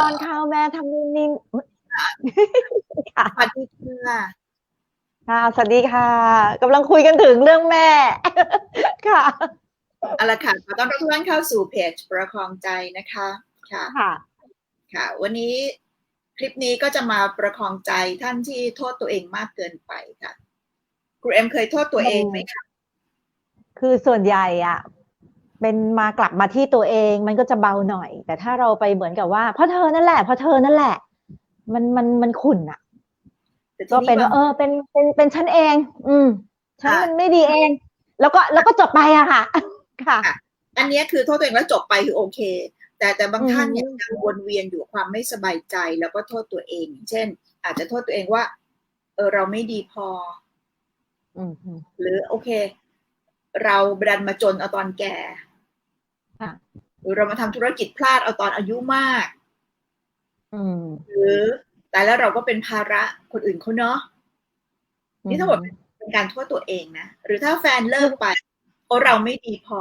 ป้อนข้าวแม่ทำนู่นนี่อุ๊ยค่ะสวัสดีค่ะค่ะสวัสดีค่ะกำลังคุยกันถึงเรื่องแม่ ค่ะเอาละค่ะขอต้อนรับทุกท่านเข้าสู่เพจประคองใจนะคะค่ะค่ะค่ะ วันนี้คลิปนี้ก็จะมาประคองใจท่านที่โทษตัวเองมากเกินไปค่ะครูเอ็มเคยโทษตัวเองไหมคะคือส่วนใหญ่อะ เป็นมากลับมาที่ตัวเองมันก็จะเบาหน่อย แต่ถ้าเราไปเหมือนกับว่าเพราะเธอนั่นแหละเพราะเธอนั่นแหละ มันมันมันขุ่นอะแต่ทีก็เป็นว่าเออเป็นเป็นเป็นฉันเอง อืมฉันมันไม่ดีเอง แล้วก็แล้วก็จบไปอะค่ะ ค่ะ อันเนี้ยคือโทษตัวเองแล้วจบไปคือโอเค แต่แต่บางท่านเนี่ยอืมยังวนเวียนอยู่กับความไม่สบายใจแล้วก็โทษตัวเองอย่างเช่น อาจจะโทษตัวเองว่า เออเราไม่ดีพออืมอืมหรือโอเค เราดันมาจนเอาตอนแก่ค่ะ หรือเรามาทำธุรกิจพลาดเอาตอนอายุมาก อืมหรือแต่แล้วเราก็เป็นภาระคนอื่นเขาเนาะนี่ทั้งหมดเป็นการโทษตัวเองนะ หรือถ้าแฟนเลิกไปเพราะเราไม่ดีพอ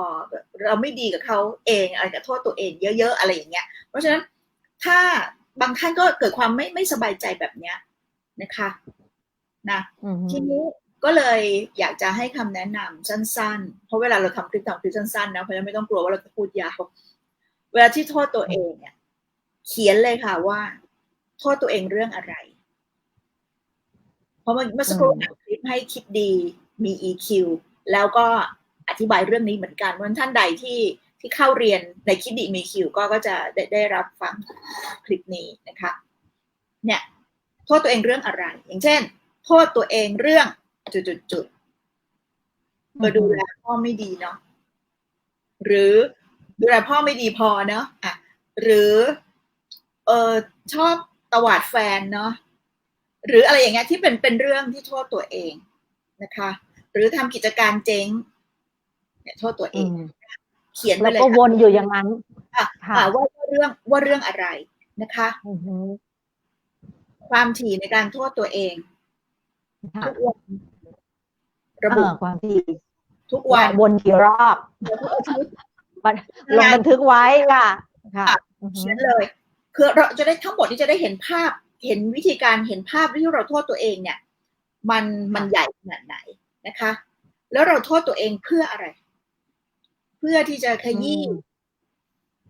เราไม่ดีกับเขาเองอะไรก็โทษตัวเองเยอะๆอะไรอย่างเงี้ย เพราะฉะนั้นถ้าบางท่านก็เกิดความไม่ไม่สบายใจแบบเนี้ยนะคะ นะอืมทีนี้ ก็เลยอยากจะให้คำแนะนำสั้น ๆ เพราะเวลาเราทำคลิปทำคลิปสั้นๆนะเพราะฉะนั้นไม่ต้องกลัวว่าเราจะพูดยาว เวลาที่โทษตัวเองเนี่ย เขียนเลยค่ะว่า โทษตัวเองเรื่องอะไร เพราะเมื่อเมื่อสักครู่อ่านคลิปให้คิดดีมี EQ แล้วก็อธิบายเรื่องนี้เหมือนกันเพราะฉะนั้นท่านใดที่ที่เข้าเรียนในคิดดีมี EQ ก็ก็จะได้ได้รับฟังคลิปนี้นะคะ เนี่ย โทษตัวเองเรื่องอะไร อย่างเช่น โทษตัวเองเรื่อง จุดจุดจุดๆๆเออดูแลพ่อไม่ดีเนาะหรือดูแลพ่อไม่ดีพอเนาะอะหรือเออชอบตวาดแฟนเนาะหรืออะไรอย่างเงี้ยที่เป็นเป็นเรื่องที่โทษตัวเองนะคะ หรือทำกิจการเจ๊งเนี่ยโทษตัวเออืงมเขียนไปแล้วเลยก็วค่ะนอยู่อย่างนั้นอะค่ะอะว่าว่าเรื่องว่าเรื่องอะไรนะคะอือฮึความถี่ในการโทษตัวเองค่ะทุกวัน ระบุเออความดีทุกวันวนกี่รอบบันลงบันทึกไว้ค่ะค่ะอือฮึเขียนเลย คือเราจะได้ทั้งหมดที่จะได้เห็นภาพ เห็นวิธีการเห็นภาพที่เราโทษตัวเองเนี่ย มันมันใหญ่ขนาดไหนนะคะ แล้วเราโทษตัวเองเพื่ออะไร เพื่อที่จะขยี้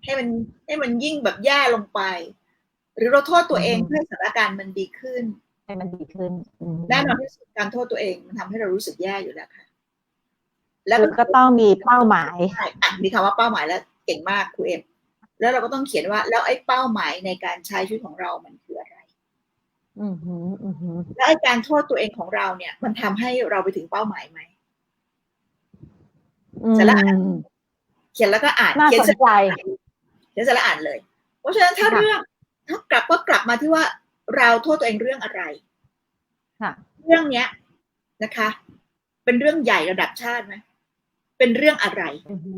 ให้มันให้มันยิ่งแบบแย่ลงไป หรือเราโทษตัวเองเพื่อให้สถานการณ์มันดีขึ้น ให้มันดีขึ้นอืมแน่นอนที่สุดการโทษตัวเองมันทำให้เรารู้สึกแย่อยู่แล้วค่ะ แล้วคือก็ต้องมีเป้าหมายใช่อะมีคำว่าเป้าหมายแล้วเก่งมากครูเอ็มแล้วเราก็ต้องเขียนว่า แล้วไอ้เป้าหมายในการใช้ชีวิตของเรามันคืออะไรอือฮึอือฮึแล้วไอ้การโทษตัวเองของเราเนี่ย มันทำให้เราไปถึงเป้าหมายไหมอืมเสร็จแล้วเขียนแล้วก็อ่านน่าเขียนสเสร็นจใจเขียนเสร็จแล้วอ่านเลย เพราะฉะนั้นถ้าค่ะเรื่องถ้ากลับก็กลับมาที่ว่า เราโทษตัวเองเรื่องอะไรค่ะเรื่องเนี้ยนะคะ เป็นเรื่องใหญ่ระดับชาติไหมเป็นเรื่องอะไรอือฮึ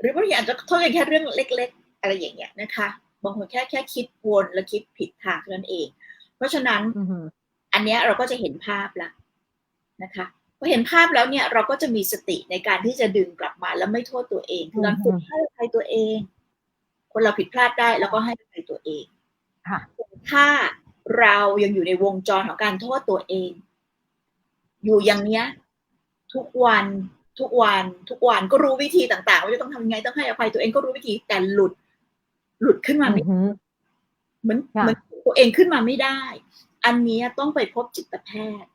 หรือบางทีอาจจะโทษกันแค่เรื่องเล็ก ๆ อะไรอย่างเงี้ยนะคะบางคนแค่แค่คิดวนและคิดผิดทางเท่านั้นเอง เพราะฉะนั้นอือฮึอันเนี้ยเราก็จะเห็นภาพละนะคะพอเห็นภาพแล้วเนี่ยเราก็จะมีสติในการที่จะดึงกลับมาแล้วไม่โทษตัวเองคือการฝึกให้อภัยตัวเอง คนเราผิดพลาดได้ แล้วก็ให้อภัยตัวเองค่ะถ้า เรายังอยู่ในวงจรของการโทษตัวเอง อยู่อย่างเนี้ย ทุกวันทุกวัน ทุกวันก็รู้วิธีต่างๆว่าจะต้องทำยังไงต้องให้อภัยตัวเองก็รู้วิธีแต่หลุด หลุดขึ้นมาอืไม่อฮึเหมือนค่ะเหมือนตัวเองขึ้นมาไม่ได้ อันเนี้ยต้องไปพบจิตแพทย์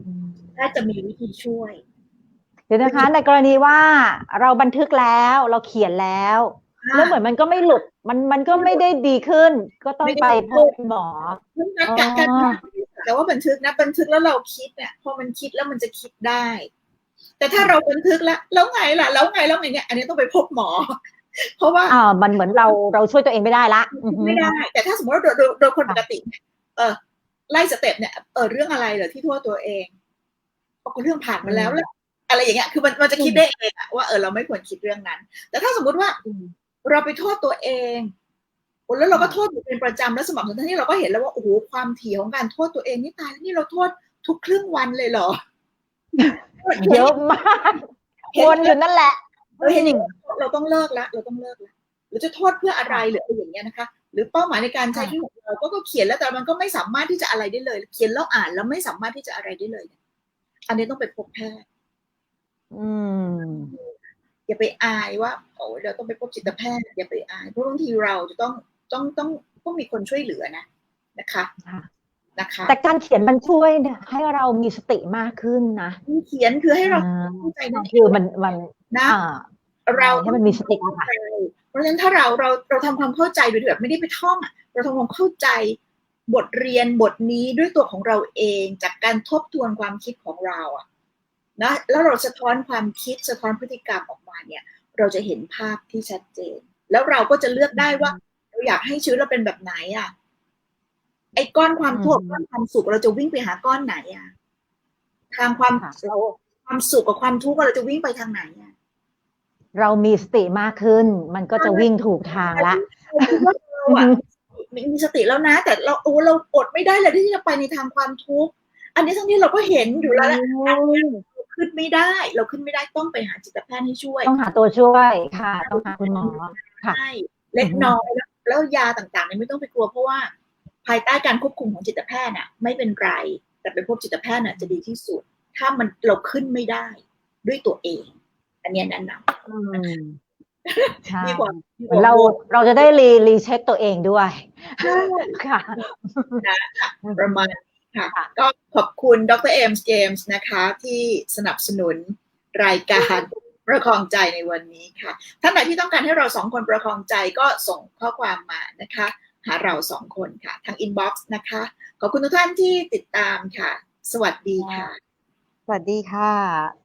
อืมถ้าจะมีวิธีช่วย เดี๋ยวนะคะ ในกรณีว่าเราบันทึกแล้วเราเขียนแล้ว แล้วเหมือนมันก็ไม่หลุด มันมันก็ไม่ได้ดีขึ้น ก็ต้องไปพบหมอนักการการแต่ว่าบันทึกนะ บันทึกแล้วเราคิดเนี่ยพอมันคิดแล้วมันจะคิดได้ แต่ถ้าเราบันทึกแล้ว แล้วไงล่ะ แล้วไงแล้วไงเนี่ย อันนี้ต้องไปพบหมอ เพราะว่าอ่ามันเหมือนเราเราช่วยตัวเองไม่ได้ละอือฮึไม่ได้ แต่ถ้าสมมติว่าโดยโดยโดยคนปกติเนี่ยเออไล่สเต็ปเนี่ยเออเรื่องอะไรเหรอที่โทษตัวเองเพราะเรื่องผ่านมาแล้วแหละอะไรอย่างเงี้ย คือมันมันจะคิดได้เองอะว่าเออเราไม่ควรคิดเรื่องนั้น แต่ถ้าสมมติว่าอืม เราไปโทษตัวเองโอ้แล้วเราก็โทษอยู่เป็นประจำแล้วสม่ำเสมอทั้งที่เราก็เห็นแล้วว่าโอ้โหความถี่ของการโทษตัวเองนี่ตายแล้วนี่เราโทษทุกครึ่งวันเลยเหรอเยอะมากเห็นวนอยู่นั่นแหละเออเห็นอย่างนี้เราต้องเลิกละเราต้องเลิกละหรือจะโทษเพื่ออะไรหรืออะไรอย่างเงี้ยนะคะ หรือเป้าหมายในการใช้ค่ะชีวิตของเราก็ก็เขียนแล้วแต่มันก็ไม่สามารถที่จะอะไรได้เลย เขียนแล้วอ่านแล้วไม่สามารถที่จะอะไรได้เลยเนี่ยอันนี้ต้องไปพบแพทย์อืม อย่าไปอายว่าโอ้เราต้องไปพบจิตแพทย์อย่าไปอายเพราะบางทีเราจะต้องต้องต้องต้องมีคนช่วยเหลือนะนะคะค่ะนะคะแต่การเขียนมันช่วยให้เรามีสติมากขึ้นนะเขียนคือให้เราอ่าเข้าใจนั่นเอคืองมันมันนะอ่าเราให้มันมีสติอะค่ะเพราะฉะนั้นถ้าเราเราเราทำความเข้าใจโดยที่แบบไม่ได้ไปท่องอะเราทำความเข้าใจบทเรียนบทนี้ด้วยตัวของเราเองจากการทบทวนความคิดของเราอะ นะแล้วเราสะท้อนความคิดสะท้อนพฤติกรรมออกมาเนี่ย เราจะเห็นภาพที่ชัดเจน แล้วเราก็จะเลือกได้ว่า เราอยากให้ชีวิตเราเป็นแบบไหนอะไอ้ก้อนความทุกข์อืมก้อนความสุขเราจะวิ่งไปหาก้อนไหนอะทางความค่ะเราความสุขกับความทุกข์เราจะวิ่งไปทางไหนอะเรามีสติมากขึ้น มันก็จะวิ่งถูกทางละเราอะมีสติแล้วนะ แต่เราโอ้เราอดไม่ได้เลยที่จะไปในทางความทุกข์อันนี้ทั้งที่เราก็เห็นอยู่แล้วแหละเรา ขึ้นไม่ได้ เราขึ้นไม่ได้ต้องไปหาจิตแพทย์ให้ช่วย ต้องหาตัวช่วยค่ะ ต้องหาคุณหมอค่ะใช่เล็กน้อยแล้วแล้วยาต่างๆเนี่ยไม่ต้องไปกลัวเพราะว่า ภายใต้การควบคุมของจิตแพทย์น่ะ ไม่เป็นไร แต่ไปพบจิตแพทย์น่ะจะดีที่สุด ถ้ามันเราขึ้นไม่ได้ด้วยตัวเอง อันเนี้ยแนะนอืมใช่ำดีกว่าดีกเราว่าเราจะได้รีรีเช็คตัวเองด้วยค่ะประมาณนี้ค่ะ ค่ะก็ขอบคุณดรเอมส์เจมส์นะคะที่สนับสนุนรายการประคองใจในวันนี้ค่ะ ท่านไหนที่ต้องการให้เราสองคนประคองใจก็ส่งข้อความมานะคะ หาเราสองคนค่ะ ทางอินบ็อกซ์นะคะ ขอบคุณทุกท่านที่ติดตามค่ะ สวัสดีค่ะ สวัสดีค่ะ